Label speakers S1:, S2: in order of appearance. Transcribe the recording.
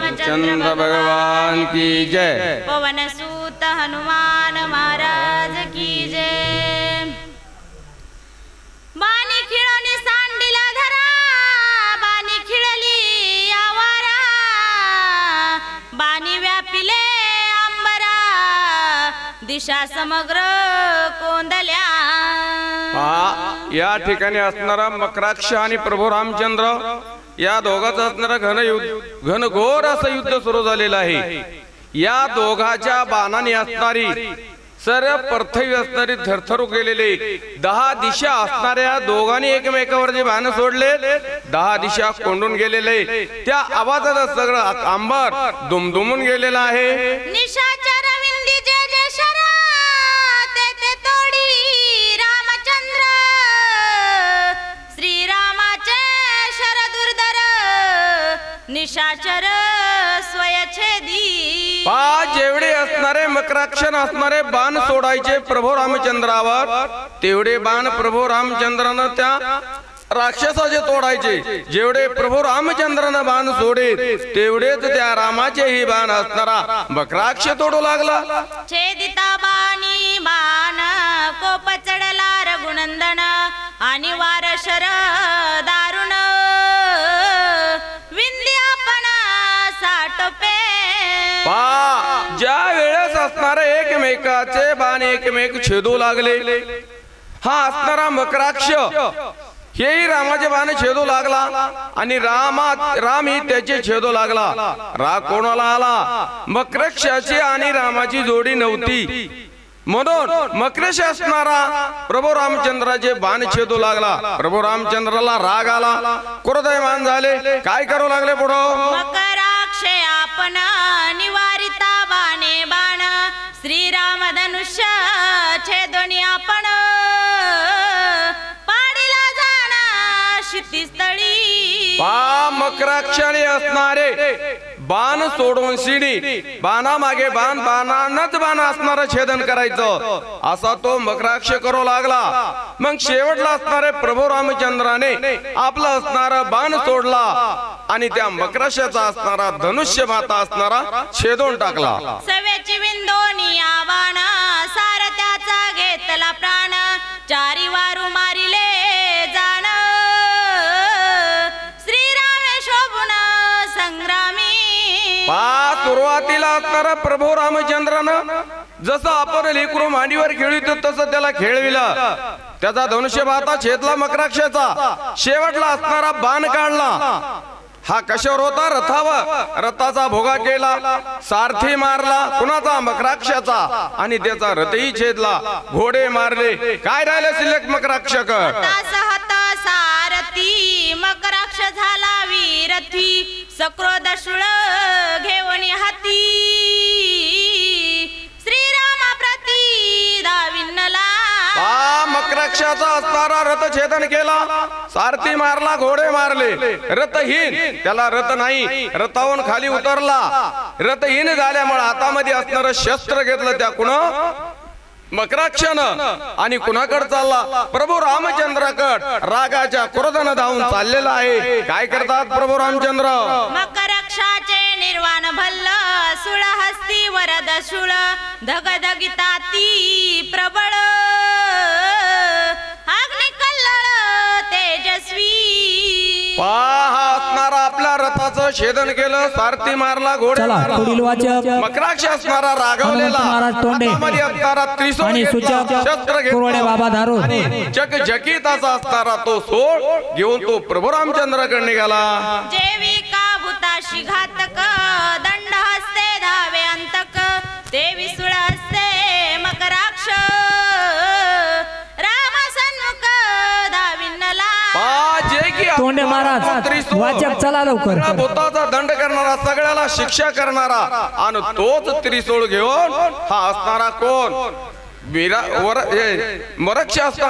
S1: रामचंद्र
S2: चंद्र भगवान की जय।
S1: पवन सूत हनुमान महाराज की जय। बाणी सांडिला धरा बाणी खिळली आवारा। बाणी व्यापिले अंबरा दिशा समग्र कोंदल्या।
S2: या ठिकाणी असणारा मकराक्ष आणि प्रभू रामचंद्र या दोघाचं असणारं घन युद्ध घनघोर असं युद्ध सुरू झालेलं आहे. या दोघाच्या बाणाने असणारी सर्व पृथ्वी असणारी थरथरू गेलेले दहा दिशा असणाऱ्या दोघांनी एकमेकावर जे बाण सोडले. दहा दिशा कोंडून गेलेले. त्या आवाजात सगळं आंबर दुमदुमून गेलेलं आहे.
S1: निशाचर स्वयछेदी
S2: पा जेवढे असणारे मकराक्षण असणारे बाण सोडायचे प्रभू रामचंद्रावर तेवढे बाण प्रभू रामचंद्रानं त्या राक्षसाचे तोडायचे. जेवढे प्रभू रामचंद्रानं बाण सोडे तेवढेच त्या रामाचेही बाण असणारा मकराक्ष तोडू लागला.
S1: छेदिता बाणी बाण कोप चढला रघुनंदन आणि वार शर
S2: एकमेकाचे बाण एकमेक छेदू लागले. हा असणारा मकराक्ष. हेही रामाचे बाण छेदू लागला आणि रामा राम ही त्याचे छेदू लागला. राग कोणाला आला? मकरक्षाची आणि रामाची जोडी नव्हती. म्हणून मकरेश असणारा प्रभू रामचंद्राचे बाण छेदू लागला. प्रभू रामचंद्राला राग आला. क्रोधयमान झाले. काय करू लागले पुढं?
S1: आपण जाणा शितीस्थळी.
S2: पा मकराक्षाने असणारे बाण सोडून शिडी. बाणा मागे बाण बाणानच बाण असणार छेदन करायचं. असा तो मकराक्ष करू लागला. मग शेवटला असणारे प्रभू रामचंद्राने आपला असणारा बाण सोडला आणि त्या मकराशाचा असणारा धनुष्य माता असणारा छेदून टाकला.
S1: सव्याची
S2: सुरुवातीला असणारा प्रभू रामचंद्रानं जसं आपण लेकरू मांडीवर खेळवितो तसं त्याला खेळविलं. त्याचा धनुष्य भाता छेदला मकराक्षाचा. शेवटला असणारा बाण काढला. हा कशावर होता? रथावर. रथाचा भोगा केला. सारथी मारला. कुणाचा? मकराक्षाचा. आणि त्याचा रथही छेदला. घोडे मारले. काय राहिले शिल्लक मकराक्षक?
S1: सारथी मकराक्ष झाला वीरथी. सक्रोध शुळ घेऊन हाती. श्रीरामा प्रती दाविन्नला
S2: पा असणारा रथ छेदन केला. सारथी मारला घोडे मारले. रथहीन त्याला रथ नाही रथावून खाली उतरला. रथहीन झाल्यामुळे हातामध्ये असणारं शस्त्र घेतलं त्या कुण मकराक्षानं आणि कुणाकड चालला? प्रभू रामचंद्राकड रागाच्या क्रोधानं धावून चाललेला आहे. काय करतात प्रभू रामचंद्र?
S1: मकरक्षाचे निर्वाण भल्ल सुळ हस्ती वरद शुळ धगधगिताती प्रबळ. अग्नि कल्लळ तेजस्वी.
S2: पा हा असणारा आपल्या रथाचं छेदन केलं सारथी मारला घोडे
S3: चला
S2: मारला.
S3: पुढील वाचक
S2: मकराक्ष असणारा रागवलेला
S3: हनुमंत महाराज तोंडे.
S2: हातामध्ये असणारा त्रिशूळ
S3: आणि
S2: घेतला,
S3: सूचक
S2: शस्त्र घेतला.
S3: कुरवडे बाबा धारूर.
S2: आणि जगजकीत असा असणारा तो सोळ घेऊन तो प्रभू रामचंद्राकडे निघाला
S1: जेविका भूताशी घातक
S3: महाराज वाचक चला लवकर.
S2: भूताचा दंड करणारा सगळ्याला शिक्षा करणारा आणि तोच त्रिसूळ घेऊन हा असणारा कोण? वीरा वर हे, मरक्ष असणारा